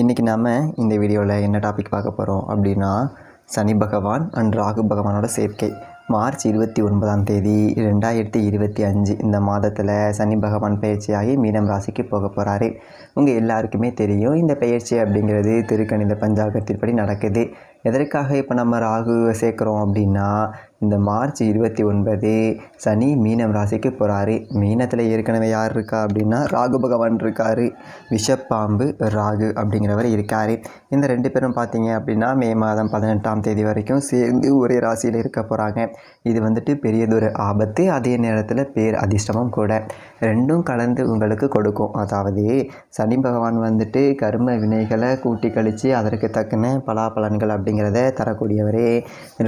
இன்றைக்கி நாம் இந்த வீடியோவில் என்ன டாபிக் பார்க்க போகிறோம் அப்படின்னா சனி பகவான் அண்ட் ராகு பகவானோட சேர்க்கை. மார்ச் இருபத்தி ஒன்பதாம் தேதி ரெண்டாயிரத்தி இருபத்தி அஞ்சு இந்த மாதத்தில் சனி பகவான் பயிற்சியாகி மீனம் ராசிக்கு போக போகிறாரு உங்கள் எல்லாருக்குமே தெரியும் இந்த பயிற்சி அப்படிங்கிறது திருக்கணித பஞ்சாங்கத்தின்படி நடக்குது. எதற்காக இப்போ நம்ம ராகு சேர்க்குறோம் அப்படின்னா இந்த மார்ச் இருபத்தி ஒன்பது சனி மீனம் ராசிக்கு போகிறாரு மீனத்தில் ஏற்கனவே யார் இருக்கா அப்படின்னா ராகு பகவான் இருக்கார். விஷப்பாம்பு ராகு அப்படிங்கிறவர் இருக்கார். இந்த ரெண்டு பேரும் பார்த்தீங்க அப்படின்னா மே மாதம் பதினெட்டாம் தேதி வரைக்கும் சேர்ந்து ஒரே ராசியில் இருக்க போகிறாங்க இது வந்துட்டு பெரியதொரு ஆபத்து. அதே நேரத்தில் பேர் அதிர்ஷ்டமும் கூட. ரெண்டும் கலந்து உங்களுக்கு கொடுக்கும். அதாவது சனி பகவான் வந்துட்டு கர்ம வினைகளை கூட்டி கழித்து அதற்கு தக்கன பலாபலன்கள் அப்படிங்கிறத தரக்கூடியவரே.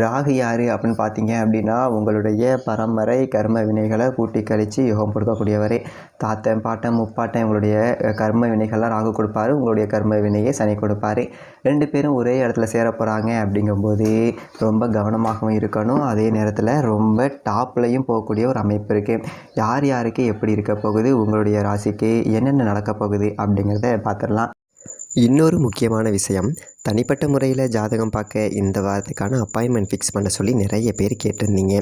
ராகு யார் அப்படின்னு பார்த்தீங்க அப்படின்னா உங்களுடைய பரம்பரை கர்ம வினைகளை கூட்டி கழித்து யோகம் கொடுக்கக்கூடியவரே. தாத்தன் பாட்டன் முப்பாட்டன் உங்களுடைய கர்ம வினைகள்லாம் ராகு கொடுப்பாரு. உங்களுடைய கர்ம வினையை சனி கொடுப்பாரு. ரெண்டு பேரும் ஒரே இடத்துல சேர போகிறாங்க அப்படிங்கும்போது ரொம்ப கவனமாகவும் இருக்கணும். அதே நேரத்தில் ரொம்ப டாப்லையும் போகக்கூடிய ஒரு அமைப்பு இருக்குது யார் யாருக்கு எப்படி இருக்க போகுது? உங்களுடைய ராசிக்கு என்னென்ன நடக்க போகுது அப்படிங்கிறத பார்த்துடலாம். இன்னொரு முக்கியமான விஷயம் தனிப்பட்ட முறையில் ஜாதகம் பார்க்க இந்த வாரத்துக்கான அப்பாயின்மெண்ட் ஃபிக்ஸ் பண்ண சொல்லி நிறைய பேர் கேட்டிருந்தீங்க.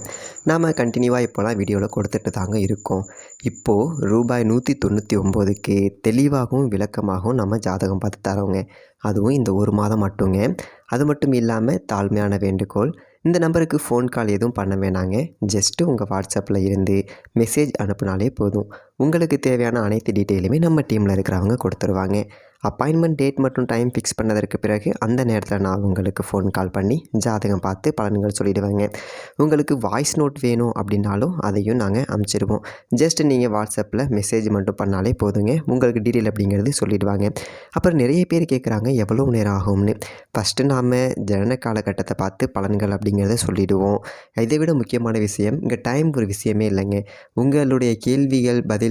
நாம் கண்டினியூவாக இப்போலாம் வீடியோவில் கொடுத்துட்டு தாங்க இருக்கோம். இப்போது ரூபாய் நூற்றி தொண்ணூற்றி ஒம்போதுக்கு தெளிவாகவும் விளக்கமாகவும் நம்ம ஜாதகம் பார்த்து தரோங்க அதுவும் இந்த ஒரு மாதம் மட்டுங்க. அது மட்டும் இல்லாமல் தாழ்மையான வேண்டுகோள் இந்த நம்பருக்கு ஃபோன் கால் எதுவும் பண்ண வேணாங்க. ஜஸ்ட்டு உங்கள் வாட்ஸ்அப்பில் இருந்து மெசேஜ் அனுப்புனாலே போதும். உங்களுக்கு தேவையான அனைத்து டீட்டெயிலுமே நம்ம டீமில் இருக்கிறவங்க கொடுத்துருவாங்க. அப்பாயின்மெண்ட் டேட் மற்றும் டைம் ஃபிக்ஸ் பண்ணதற்கு பிறகு அந்த நேரத்தில் நான் உங்களுக்கு ஃபோன் கால் பண்ணி ஜாதகம் பார்த்து பலன்கள் சொல்லிடுவேங்க. உங்களுக்கு வாய்ஸ் நோட் வேணும் அப்படின்னாலும் அதையும் நாங்கள் அமுச்சிடுவோம் ஜஸ்ட் நீங்கள் வாட்ஸ்அப்பில் மெசேஜ் மட்டும் பண்ணாலே போதுங்க. உங்களுக்கு டீட்டெயில் அப்படிங்கிறது சொல்லிடுவாங்க. அப்புறம் நிறைய பேர் கேட்குறாங்க எவ்வளோ நேரம் ஆகும்னு? ஃபஸ்ட்டு நாம் ஜனன காலகட்டத்தை பார்த்து பலன்கள் அப்படிங்கிறத சொல்லிடுவோம். இதை விட முக்கியமான விஷயம் இங்கே டைம் ஒரு விஷயமே இல்லைங்க. உங்களுடைய கேள்விகள் பதில்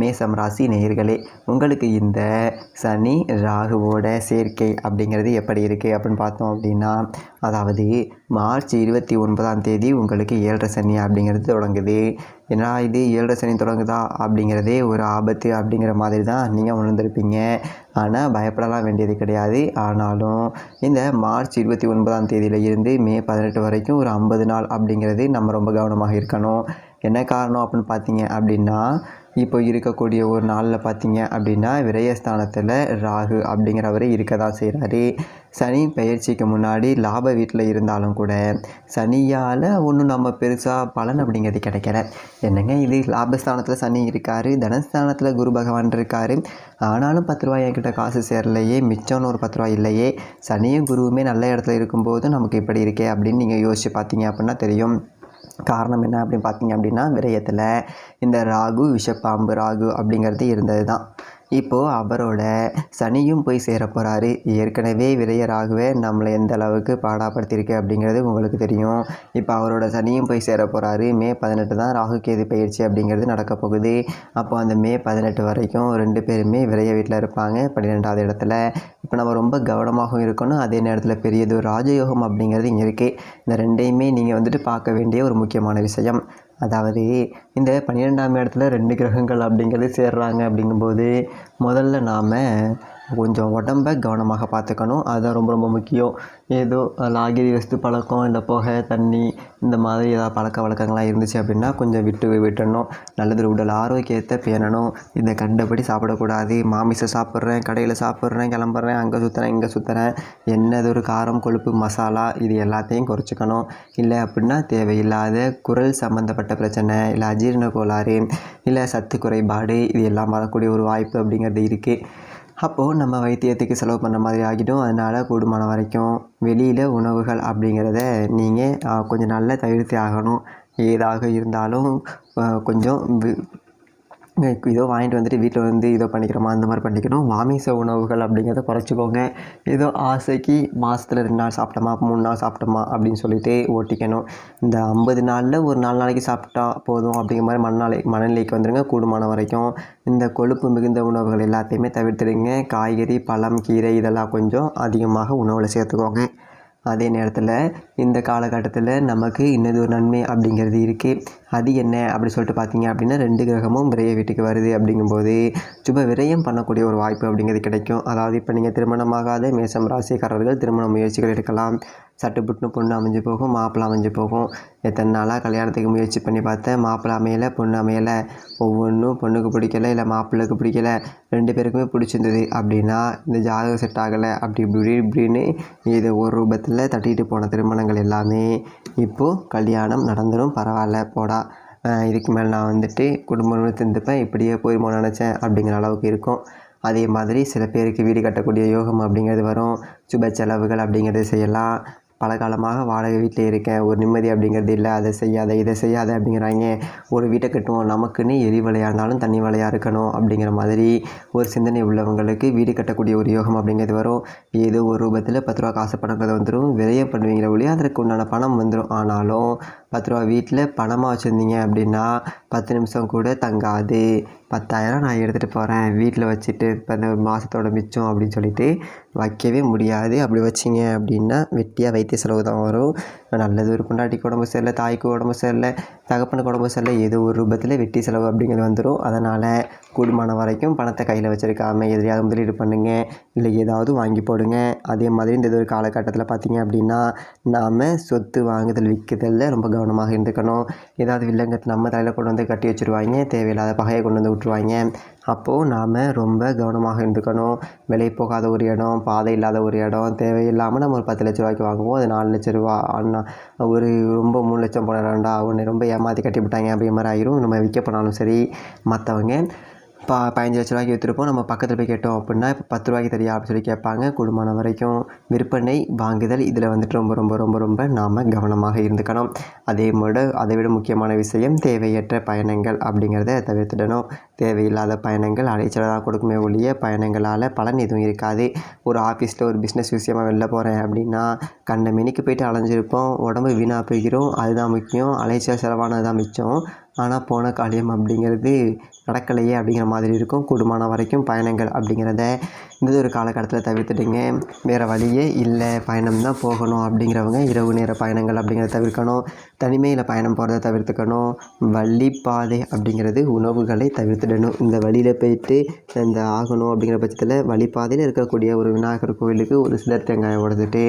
மேசம் ராசி நேயர்களே உங்களுக்கு இந்த சனி ராகுவோட சேர்க்கை அப்படிங்கிறது எப்படி இருக்குது அப்படின்னு பார்த்தோம் அப்படின்னா அதாவது மார்ச் இருபத்தி ஒன்பதாம் தேதி உங்களுக்கு ஏழரை சனி அப்படிங்கிறது தொடங்குது. ஏன்னா இது ஏழரை சனி தொடங்குதா அப்படிங்கிறதே ஒரு ஆபத்து அப்படிங்கிற மாதிரி தான் நீங்கள் உணர்ந்திருப்பீங்க. ஆனால் பயப்படலாம் வேண்டியது கிடையாது. ஆனாலும் இந்த மார்ச் இருபத்தி ஒன்பதாம் தேதியில இருந்து மே பதினெட்டு வரைக்கும் ஒரு ஐம்பது நாள் அப்படிங்கிறது நம்ம ரொம்ப கவனமாக இருக்கணும். என்ன காரணம் அப்படின்னு பார்த்தீங்க அப்படின்னா இப்போ இருக்கக்கூடிய ஒரு நாளில் பார்த்தீங்க அப்படின்னா விரயஸ்தானத்தில் ராகு அப்படிங்கிறவர் இருக்க தான் செய்கிறாரு சனி பயிற்சிக்கு முன்னாடி லாப வீட்டில் இருந்தாலும் கூட சனியால் ஒன்றும் நம்ம பெருசாக பலன் அப்படிங்கிறது கிடைக்கல. என்னங்க இது? லாபஸ்தானத்தில் சனி இருக்கார் தனஸ்தானத்தில் குரு பகவான் இருக்கார். ஆனாலும் பத்து ரூபாய் என்கிட்ட காசு சேரலையே மிச்சம்னு ஒரு பத்து ரூபாய் இல்லையே. சனியும் குருவுமே நல்ல இடத்துல இருக்கும்போது நமக்கு இப்படி இருக்கே அப்படின்னு நீங்கள் யோசித்து பார்த்தீங்க அப்படின்னா தெரியும். காரணம் என்ன அப்படின்னு பார்த்தீங்க அப்படின்னா விரயத்தில் இந்த ராகு விஷப்பாம்பு ராகு அப்படிங்கிறது இருந்தது தான் இப்போது அவரோட சனியும் போய் சேர போகிறாரு ஏற்கனவே விரையராகவே நம்மளை எந்த அளவுக்கு பாடாப்படுத்தியிருக்கு அப்படிங்கிறது உங்களுக்கு தெரியும். இப்போ அவரோட சனியும் போய் சேர போகிறாரு மே பதினெட்டு தான் ராகு கேது பயிற்சி அப்படிங்கிறது நடக்க போகுது. அப்போ அந்த மே பதினெட்டு வரைக்கும் ரெண்டு பேருமே விரைய வீட்டில் இருப்பாங்க பன்னிரெண்டாவது இடத்துல. இப்போ நம்ம ரொம்ப கவனமாகவும் இருக்கணும். அதே நேரத்தில் பெரியது ராஜயோகம் அப்படிங்கிறது இங்கே இருக்குது இந்த ரெண்டையுமே நீங்கள் வந்துட்டு பார்க்க வேண்டிய ஒரு முக்கியமான விஷயம். அதாவது இந்த பன்னிரெண்டாம் இடத்துல ரெண்டு கிரகங்கள் அப்படிங்கிறது சேர்றாங்க அப்படிங்கும்போது முதல்ல நாம் கொஞ்சம் உடம்ப கவனமாக பார்த்துக்கணும். அதுதான் ரொம்ப ரொம்ப முக்கியம். ஏதோ லாகிரி வஸ்து பழக்கம் இல்லை புகை தண்ணி இந்த மாதிரி ஏதாவது பழக்க வழக்கங்கள்லாம் இருந்துச்சு அப்படின்னா கொஞ்சம் விட்டு விட்டணும் நல்லது உடல் ஆரோக்கியத்தை பேணணும். இதை கண்டபடி சாப்பிடக்கூடாது. மாமிசம் சாப்பிட்றேன் கடையில் சாப்பிட்றேன் கிளம்புறேன் அங்கே சுற்றுறேன் இங்கே சுற்றுறேன் என்னது ஒரு காரம் கொழுப்பு மசாலா இது எல்லாத்தையும் குறைச்சிக்கணும். இல்லை அப்படின்னா தேவையில்லாத குரல் சம்மந்தப்பட்ட பிரச்சனை இல்லை அஜீரண கோளாறு இல்லை சத்து குறைபாடு இது எல்லாம் வரக்கூடிய ஒரு வாய்ப்பு அப்படிங்கிறது இருக்குது அப்போது நம்ம வைத்தியத்துக்கு செலவு பண்ணுற மாதிரி ஆகிடும். அதனால் கூடுமான வரைக்கும் வெளியில் உணவுகள் அப்படிங்கிறத நீங்கள் கொஞ்சம் நல்லா தவிர்த்து ஆகணும். ஏதாக இருந்தாலும் கொஞ்சம் வி- இதோ வாங்கிட்டு வந்துட்டு வீட்டில் வந்து இதோ பண்ணிக்கிறோமா அந்த மாதிரி பண்ணிக்கணும். மாமிச உணவுகள் அப்படிங்கிறத குறைச்சிக்கோங்க. ஏதோ ஆசைக்கு மாதத்துல ரெண்டு நாள் சாப்பிட்டோமா மூணு நாள் சாப்பிட்டோமா அப்படின்னு சொல்லிட்டு ஓட்டிக்கணும். இந்த ஐம்பது நாளில் ஒரு நாலு நாளைக்கு சாப்பிட்டா போதும் அப்படிங்கிற மாதிரி மனநிலை மனநிலைக்கு வந்துடுங்க கூடுமான வரைக்கும் இந்த கொழுப்பு மிகுந்த உணவுகள் எல்லாத்தையுமே தவிர்த்துடுங்க. காய்கறி பழம் கீரை இதெல்லாம் கொஞ்சம் அதிகமாக உணவில் சேர்த்துக்கோங்க. அதே நேரத்தில் இந்த காலகட்டத்தில் நமக்கு இன்னது ஒரு நன்மை அப்படிங்கிறது இருக்குது அது என்ன அப்படி சொல்லிட்டு பார்த்தீங்க அப்படின்னா ரெண்டு கிரகமும் விரைய வீட்டுக்கு வருது அப்படிங்கும்போது சுப விரயம் பண்ணக்கூடிய ஒரு வாய்ப்பு அப்படிங்கிறது கிடைக்கும். அதாவது இப்போ நீங்கள் திருமணமாகாத மேசம் ராசிக்காரர்கள் திருமண முயற்சிகள் எடுக்கலாம். சட்டுப்புட்டுன்னு பொண்ணு அமைஞ்சு போகும் மாப்பிள்ளை அமைஞ்சு போகும். எத்தனை நாளாக கல்யாணத்துக்கு முயற்சி பண்ணி பார்த்தேன் மாப்பிள்ளை அமையலை பொண்ணு அமையலை. ஒவ்வொன்றும் பொண்ணுக்கு பிடிக்கல இல்லை மாப்பிள்ளைக்கு பிடிக்கல. ரெண்டு பேருக்குமே பிடிச்சிருந்தது அப்படின்னா இந்த ஜாதகம் செட் ஆகலை அப்படி இப்படி இப்படின்னு இது ஒரு ரூபத்தில் தட்டிட்டு போன திருமணம் திருமணங்கள் எல்லாமே இப்போது கல்யாணம் நடந்துடும் பரவாயில்ல போடா. இதுக்கு மேலே நான் வந்துட்டு குடும்பம் திருந்துப்பேன். இப்படியே போயிருமோ நினச்சேன் அப்படிங்கிற அளவுக்கு இருக்கும். அதே மாதிரி சில பேருக்கு வீடு கட்டக்கூடிய யோகம் அப்படிங்கிறது வரும். சுப செலவுகள் அப்படிங்கிறது செய்யலாம். பல காலமாக வாடகை வீட்டில் இருக்கேன் ஒரு நிம்மதி அப்படிங்கிறது இல்லை அதை செய்யாத இதை செய்யாத அப்படிங்கிறாங்க ஒரு வீட்டை கட்டுவோம் நமக்குன்னு எரி வலையாக இருந்தாலும் தண்ணி வலையாக இருக்கணும் அப்படிங்கிற மாதிரி ஒரு சிந்தனை உள்ளவங்களுக்கு வீடு கட்டக்கூடிய ஒரு யோகம் அப்படிங்கிறது வரும். ஏதோ ஒரு ரூபத்தில் பத்து ரூபா காசு பணங்கிறது வந்துடும் விரயம் பண்ணுவீங்கிற ஒழிய அதற்கு உண்டான பணம் வந்துடும் ஆனாலும் பத்து ரூபா வீட்டில் பணமாக வச்சுருந்தீங்க அப்படின்னா பத்து நிமிஷம் கூட தங்காது. பத்தாயிரம் நான் எடுத்துகிட்டு போகிறேன் வீட்டில் வச்சுட்டு இப்போ இந்த மாதத்தோட மிச்சம் அப்படின்னு சொல்லிட்டு வைக்கவே முடியாது. அப்படி வச்சிங்க அப்படின்னா வெட்டியாக வைத்திய செலவு தான் வரும். நல்லது ஒரு பொண்டாட்டிக்கு உடம்பு சரியில்லை தாய்க்கு உடம்பு சரியில்லை தகப்பனுக்கு உடம்பு சரியில்லை ஏதோ ஒரு ரூபத்தில் வெட்டி செலவு அப்படிங்கிறது வந்துடும் அதனால் கூடுமான வரைக்கும் பணத்தை கையில் வச்சுருக்காம எதிரியாவது முதலீடு பண்ணுங்கள் இல்லை ஏதாவது வாங்கி போடுங்க. அதே மாதிரி இந்த ஒரு காலகட்டத்தில் பார்த்தீங்க அப்படின்னா நாம் சொத்து வாங்குதல் விற்குதலில் ரொம்ப கவனமாக இருந்துக்கணும். ஏதாவது வில்லங்கத்தை நம்ம தலையில் கொண்டு வந்து கட்டி வச்சுருவாங்க. தேவையில்லாத பகையை கொண்டு வந்து போட்டுருவாங்க. அப்போது நாம் ரொம்ப கவனமாக இருந்துக்கணும். விலை போகாத ஒரு இடம் பாதை இல்லாத ஒரு இடம் தேவையில்லாமல் நம்ம ஒரு பத்து லட்ச ரூபாய்க்கு வாங்குவோம். அது நாலு லட்ச ரூபா. அண்ணா ஒரு ரொம்ப மூணு லட்சம் போன இடம்டா ஒன்று ரொம்ப ஏமாற்றி கட்டி விட்டாங்க அப்படிங்கிற மாதிரி ஆயிரும். நம்ம விற்க போனாலும் சரி மற்றவங்க பா பதினஞ்சு லட்ச ரூபாய்க்கு விற்றுருப்போம் நம்ம பக்கத்தில் போய் கேட்டோம் அப்படின்னா இப்போ பத்து ரூபாய்க்கு தெரியா அப்படின்னு சொல்லி கேட்பாங்க. குடும்பம் வரைக்கும் விற்பனை வாங்குதல் இதில் வந்துட்டு ரொம்ப ரொம்ப ரொம்ப ரொம்ப நாம் கவனமாக இருந்துக்கணும். அதே விட அதை விட முக்கியமான விஷயம் தேவையற்ற பயணங்கள் அப்படிங்கிறத தவிர்த்துடணும். தேவையில்லாத பயணங்கள் அலைச்சலை தான் கொடுக்குமே ஒழிய பயணங்களால் பலன் எதுவும் இருக்காது. ஒரு ஆஃபீஸில் ஒரு பிஸ்னஸ் விஷயமா வெளில போகிறேன் அப்படின்னா கண்ட மினிக்கு போயிட்டு அலைஞ்சிருப்போம். உடம்பு வீணாக போய்க்கிறோம் அதுதான் முக்கியம். அலைச்சல் செலவானது தான் மிச்சம். ஆனால் போன காரியம் அப்படிங்கிறது நடக்கலையே அப்படிங்கிற மாதிரி இருக்கும். கூடுமான வரைக்கும் பயணங்கள் அப்படிங்கிறத இந்த ஒரு காலகட்டத்தில் தவிர்த்துடுங்க வேறு வழியே இல்லை. பயணம் தான் போகணும் அப்படிங்கிறவங்க இரவு நேர பயணங்கள் அப்படிங்கிறத தவிர்க்கணும். தனிமையில் பயணம் போகிறத தவிர்த்துக்கணும். வழிப்பாதை அப்படிங்கிறது உணவுகளை தவிர்த்துடணும். இந்த வழியில் போயிட்டு இந்த ஆகணும் அப்படிங்கிற பட்சத்தில் வழிப்பாதையில் இருக்கக்கூடிய ஒரு விநாயகர் கோவிலுக்கு ஒரு சிலர் தேங்காயை உடைச்சிட்டு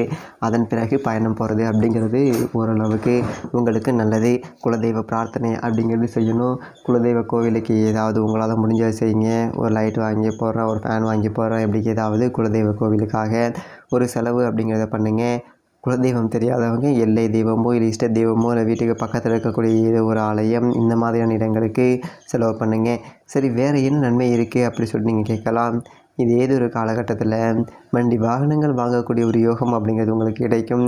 அதன் பிறகு பயணம் போகிறது அப்படிங்கிறது ஓரளவுக்கு உங்களுக்கு நல்லது. குலதெய்வ பிரார்த்தனை அப்படிங்கிறது செய்யணும். குலதெய்வ கோவிலுக்கு ஏதாவது உங்களால் முடிஞ்சதை செய்யுங்க. ஒரு லைட் வாங்கி போடுறேன் ஒரு ஃபேன் வாங்கி போடுறேன். எப்படி ஏதாவது குலதெய்வ கோவிலுக்காக ஒரு செலவு அப்படிங்கிறத பண்ணுங்கள் குலதெய்வம் தெரியாதவங்க எல்லை தெய்வமோ இல்லை இஷ்ட தெய்வமோ இல்லை வீட்டுக்கு பக்கத்தில் இருக்கக்கூடிய ஏதோ ஒரு ஆலயம் இந்த மாதிரியான இடங்களுக்கு செலவு பண்ணுங்கள் சரி வேறு என்ன நன்மை இருக்குது அப்படி சொல்லி நீங்கள் கேட்கலாம். இது ஏதோ ஒரு காலகட்டத்தில் வண்டி வாகனங்கள் வாங்கக்கூடிய ஒரு யோகம் அப்படிங்கிறது உங்களுக்கு கிடைக்கும்.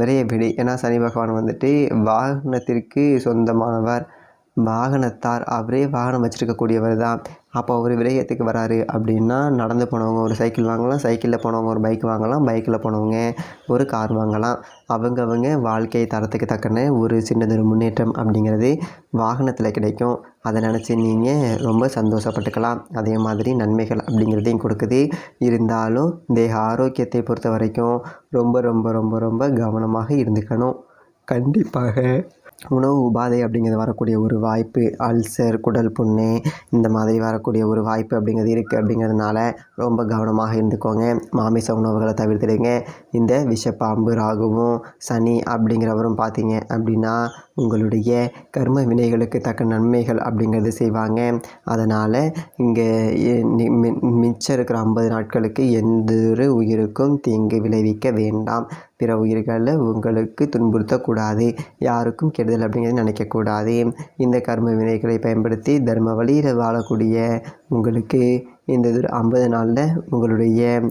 விரைய விடு. ஏன்னா சனி பகவான் வந்துட்டு வாகனத்திற்கு சொந்தமானவர். வாகனத்தார் அவரே வாகனம் வச்சுருக்கக்கூடியவர் தான். அப்போ அவர் விலையத்துக்கு வராரு. அப்படின்னா நடந்து போனவங்க ஒரு சைக்கிள் வாங்கலாம். சைக்கிளில் போனவங்க ஒரு பைக் வாங்கலாம். பைக்கில் போனவங்க ஒரு கார் வாங்கலாம். அவங்கவங்க வாழ்க்கை தரத்துக்கு தக்கன ஒரு சின்னதொரு முன்னேற்றம் அப்படிங்கிறது வாகனத்தில் கிடைக்கும். அதை நினச்சி நீங்கள் ரொம்ப சந்தோஷப்பட்டுக்கலாம். அதே மாதிரி நன்மைகள் அப்படிங்கிறதையும் கொடுக்குது. இருந்தாலும் தேக ஆரோக்கியத்தை பொறுத்த வரைக்கும் ரொம்ப ரொம்ப ரொம்ப ரொம்ப கவனமாக இருந்துக்கணும். கண்டிப்பாக. உணவு உபாதை அப்படிங்கிறது வரக்கூடிய ஒரு வாய்ப்பு அல்சர் குடல் புண்ணு இந்த மாதிரி வரக்கூடிய ஒரு வாய்ப்பு அப்படிங்கிறது இருக்குது அப்படிங்கிறதுனால ரொம்ப கவனமாக இருந்துக்கோங்க. மாமிச உணவுகளை தவிர்த்துடுங்க. இந்த விஷப்பாம்பு ராகுவும் சனி அப்படிங்கிறவரும் பார்த்தீங்க அப்படின்னா உங்களுடைய கர்ம வினைகளுக்கு தக்க நன்மைகள் அப்படிங்கிறது செய்வாங்க. அதனால் இங்கே மிச்சம் இருக்கிற ஐம்பது நாட்களுக்கு எந்த ஒரு உயிருக்கும் தீங்கு விளைவிக்க வேண்டாம். பிற உயிர்களை உங்களுக்கு துன்புறுத்தக்கூடாது. யாருக்கும் கெடுதல் அப்படிங்கிறது நினைக்கக்கூடாது. இந்த கர்ம வினைகளை பயன்படுத்தி தர்ம வழியில் வாழக்கூடிய உங்களுக்கு இந்த இது ஐம்பது நாளில் உங்களுடைய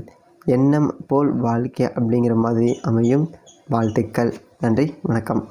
எண்ணம் போல் வாழ்க்கை அப்படிங்கிற மாதிரி அமையும். வாழ்த்துக்கள். நன்றி. வணக்கம்.